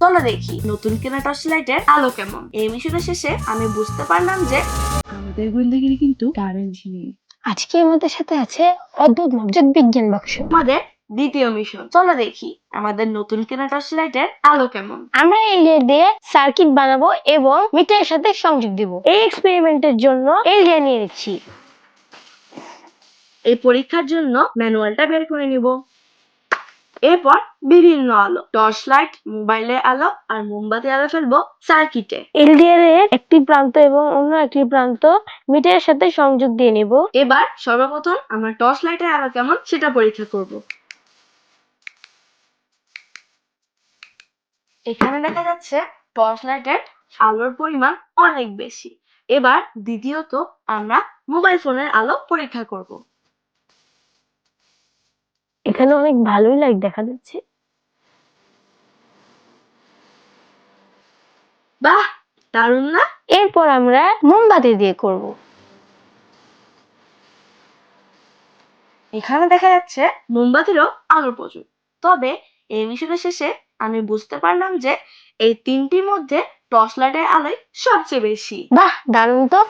চলো দেখি নতুন কেনা টর্চ লাইটের আলো কেমন। এই মিশনের শেষে আমি বুঝতে পারলাম যে আমাদের গোয়েন্দাগিরি কিন্তু কারেন্ট নেই আজকে আমাদের সাথে আছে অদ্ভুত মজার বিজ্ঞান বাক্স। আমাদের দ্বিতীয় মিশন। চলো দেখি আমাদের নতুন কেনা টর্চ লাইটের আলো কেমন। আমরা এই এলডিআর দিয়ে সার্কিট বানাবো এবং মিটারের সাথে সংযোগ দিব। এই এক্সপেরিমেন্টের জন্য এলডিআর নিয়ে নিচ্ছি। এই পরীক্ষার জন্য ম্যানুয়ালটা বের করে নিব। এরপর বিভিন্ন আলো। টর্চ লাইট মোবাইলের আলো আর মোমবাতি আলো ফেলব সার্কিটে এলডিআর এর একটি প্রান্ত এবং অন্য একটি প্রান্ত মিটারের সাথে সংযোগ দিয়ে নিব। এবার সর্বপ্রথম আমরা টর্চ লাইটের আলো কেমন সেটা পরীক্ষা করব। এখানে দেখা যাচ্ছে টর্চ লাইটের আলোর পরিমাণ অনেক বেশি। এবার দ্বিতীয়ত আমরা মোবাইল ফোনের আলো পরীক্ষা করব। এখানে অনেক ভালোই লাইট দেখা যাচ্ছে। বাহ দারুণ না? এরপর আমরা মোমবাতি দিয়ে করব। এখানে দেখা যাচ্ছে মোমবাতিরও আলো প্রচুর। তবে এই মিশনের শেষে আমি বুঝতে পারলাম যে এই তিনটির মধ্যে টর্চ লাইটের আলোই সবচেয়ে বেশি। বাহ দারুণ তো।